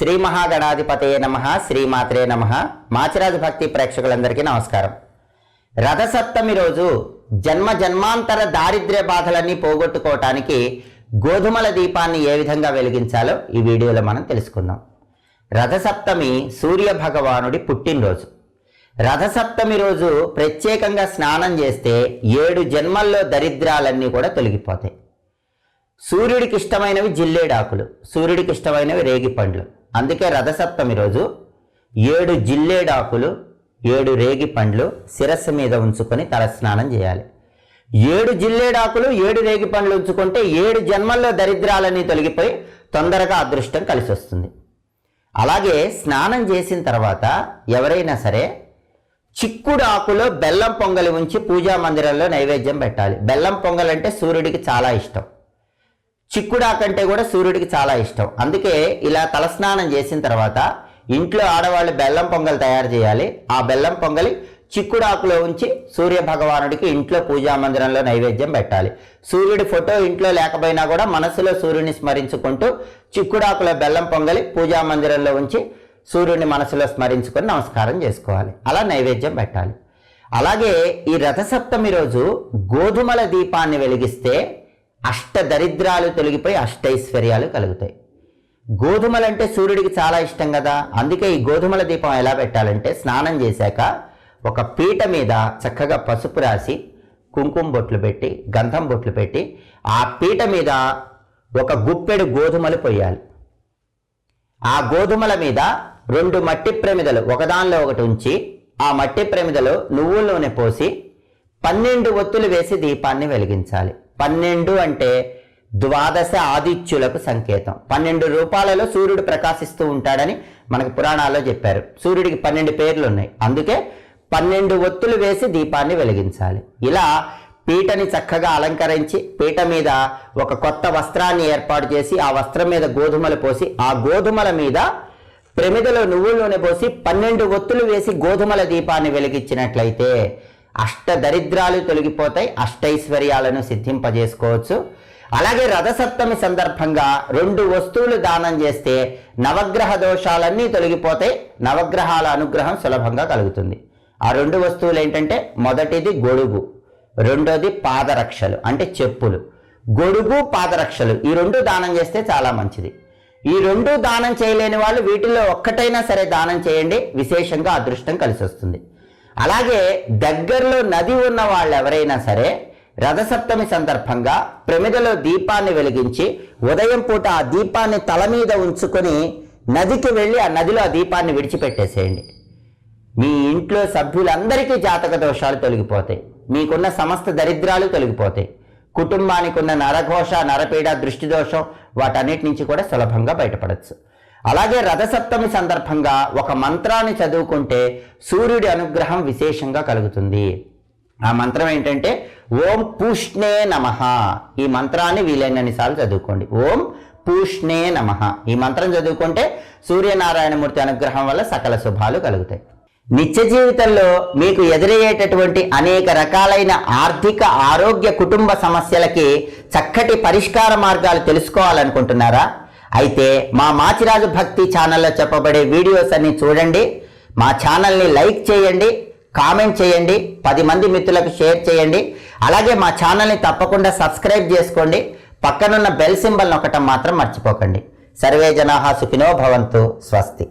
శ్రీ మహాగణాధిపతయ నమ శ్రీమాత్రే నమ. మాచిరాజు భక్తి ప్రేక్షకులందరికీ నమస్కారం. రథసప్తమి రోజు జన్మ జన్మాంతర దారిద్ర్య బాధలన్నీ పోగొట్టుకోవటానికి గోధుమల దీపాన్ని ఏ విధంగా వెలిగించాలో ఈ వీడియోలో మనం తెలుసుకుందాం. రథసప్తమి సూర్య భగవానుడి పుట్టినరోజు. రథసప్తమి రోజు ప్రత్యేకంగా స్నానం చేస్తే ఏడు జన్మల్లో దరిద్రాలన్నీ కూడా తొలగిపోతాయి. సూర్యుడికి ఇష్టమైనవి జిల్లేడాకులు సూర్యుడికి ఇష్టమైనవి రేగి పండ్లు అందుకే రథసప్తమి రోజు ఏడు జిల్లేడాకులు ఏడు రేగి పండ్లు శిరస్సు మీద ఉంచుకొని తలస్నానం చేయాలి. ఏడు జిల్లేడాకులు ఏడు రేగి పండ్లు ఉంచుకుంటే ఏడు జన్మల్లో దరిద్రాలన్నీ తొలగిపోయి తొందరగా అదృష్టం కలిసి వస్తుంది అలాగే స్నానం చేసిన తర్వాత ఎవరైనా సరే చిక్కుడు ఆకులో బెల్లం పొంగలి ఉంచి పూజా మందిరంలో నైవేద్యం పెట్టాలి. బెల్లం పొంగల్ అంటే సూర్యుడికి చాలా ఇష్టం. చిక్కుడాకంటే కూడా సూర్యుడికి చాలా ఇష్టం. అందుకే ఇలా తలస్నానం చేసిన తర్వాత ఇంట్లో ఆడవాళ్ళు బెల్లం పొంగల్ తయారు చేయాలి. ఆ బెల్లం పొంగలి చిక్కుడాకులో ఉంచి సూర్య భగవానుడికి ఇంట్లో పూజా మందిరంలో నైవేద్యం పెట్టాలి. సూర్యుడి ఫోటో ఇంట్లో లేకపోయినా కూడా మనసులో సూర్యుని స్మరించుకుంటూ చిక్కుడాకులో బెల్లం పొంగలి పూజా మందిరంలో ఉంచి సూర్యుడిని మనసులో స్మరించుకొని నమస్కారం చేసుకోవాలి. అలా నైవేద్యం పెట్టాలి. అలాగే ఈ రథసప్తమి రోజు గోధుమల దీపాన్ని వెలిగిస్తే అష్ట దరిద్రాలు తొలగిపోయి అష్టైశ్వర్యాలు కలుగుతాయి. గోధుమలంటే సూర్యుడికి చాలా ఇష్టం కదా. అందుకే ఈ గోధుమల దీపం ఎలా పెట్టాలంటే స్నానం చేశాక ఒక పీట మీద చక్కగా పసుపు రాసి కుంకుమ బొట్లు పెట్టి గంధం బొట్లు పెట్టి ఆ పీట మీద ఒక గుప్పెడు గోధుమలు పొయ్యాలి. ఆ గోధుమల మీద రెండు మట్టి ప్రమిదలు ఒకదానిలో ఒకటి ఉంచి ఆ మట్టి ప్రమిదలో నువ్వుల నూనె పోసి పన్నెండు ఒత్తులు వేసి దీపాన్ని వెలిగించాలి. పన్నెండు అంటే ద్వాదశ ఆదిత్యులకు సంకేతం. పన్నెండు రూపాలలో సూర్యుడు ప్రకాశిస్తూ ఉంటాడని మనకు పురాణాల్లో చెప్పారు. సూర్యుడికి పన్నెండు పేర్లు ఉన్నాయి అందుకే పన్నెండు ఒత్తులు వేసి దీపాన్ని వెలిగించాలి. ఇలా పీటని చక్కగా అలంకరించి పీట మీద ఒక కొత్త వస్త్రాన్ని ఏర్పాటు చేసి ఆ వస్త్రం మీద గోధుమలు పోసి ఆ గోధుమల మీద ప్రమిదలో నువ్వుల నూనె పోసి పన్నెండు ఒత్తులు వేసి గోధుమల దీపాన్ని వెలిగించినట్లయితే అష్ట దరిద్రాలు తొలగిపోతాయి అష్టైశ్వర్యాలను సిద్ధింపజేసుకోవచ్చు. అలాగే రథసప్తమి సందర్భంగా రెండు వస్తువులు దానం చేస్తే నవగ్రహ దోషాలన్నీ తొలగిపోతాయి నవగ్రహాల అనుగ్రహం సులభంగా కలుగుతుంది. ఆ రెండు వస్తువులు ఏంటంటే మొదటిది గొడుగు రెండోది పాదరక్షలు అంటే చెప్పులు. గొడుగు పాదరక్షలు ఈ రెండు దానం చేస్తే చాలా మంచిది. ఈ రెండు దానం చేయలేని వాళ్ళు వీటిలో ఒక్కటైనా సరే దానం చేయండి విశేషంగా అదృష్టం కలిసి వస్తుంది అలాగే దగ్గరలో నది ఉన్న వాళ్ళు ఎవరైనా సరే రథసప్తమి సందర్భంగా ప్రమిదలో దీపాన్ని వెలిగించి ఉదయం పూట ఆ దీపాన్ని తల మీద ఉంచుకొని నదికి వెళ్ళి ఆ నదిలో ఆ దీపాన్ని విడిచిపెట్టేసేయండి. మీ ఇంట్లో సభ్యులందరికీ జాతక దోషాలు తొలగిపోతాయి. మీకున్న సమస్త దరిద్రాలు తొలగిపోతాయి. కుటుంబానికి ఉన్న నరఘోష నరపీడ దృష్టి దోషం వాటన్నిటి నుంచి కూడా సులభంగా బయటపడచ్చు. అలాగే రథసప్తమి సందర్భంగా ఒక మంత్రాన్ని చదువుకుంటే సూర్యుడి అనుగ్రహం విశేషంగా కలుగుతుంది. ఆ మంత్రం ఏంటంటే ఓం పూష్ణే నమ. ఈ మంత్రాన్ని వీలైనన్ని సార్లు చదువుకోండి. ఓం పూష్ణే నమ. ఈ మంత్రం చదువుకుంటే సూర్యనారాయణమూర్తి అనుగ్రహం వల్ల సకల శుభాలు కలుగుతాయి. నిత్య జీవితంలో మీకు ఎదురయ్యేటటువంటి అనేక రకాలైన ఆర్థిక ఆరోగ్య కుటుంబ సమస్యలకి చక్కటి పరిష్కార మార్గాలు తెలుసుకోవాలనుకుంటున్నారా? అయితే మా మాచిరాజు భక్తి ఛానల్లో చెప్పబడే వీడియోస్ అన్ని చూడండి. మా ఛానల్ని లైక్ చేయండి కామెంట్ చేయండి పది మంది మిత్రులకు షేర్ చేయండి. అలాగే మా ఛానల్ని తప్పకుండా సబ్స్క్రైబ్ చేసుకోండి. పక్కనున్న బెల్ సింబల్ నొక్కటం మాత్రం మర్చిపోకండి. సర్వే జనాహా సుఖినో భవంతు స్వస్తి.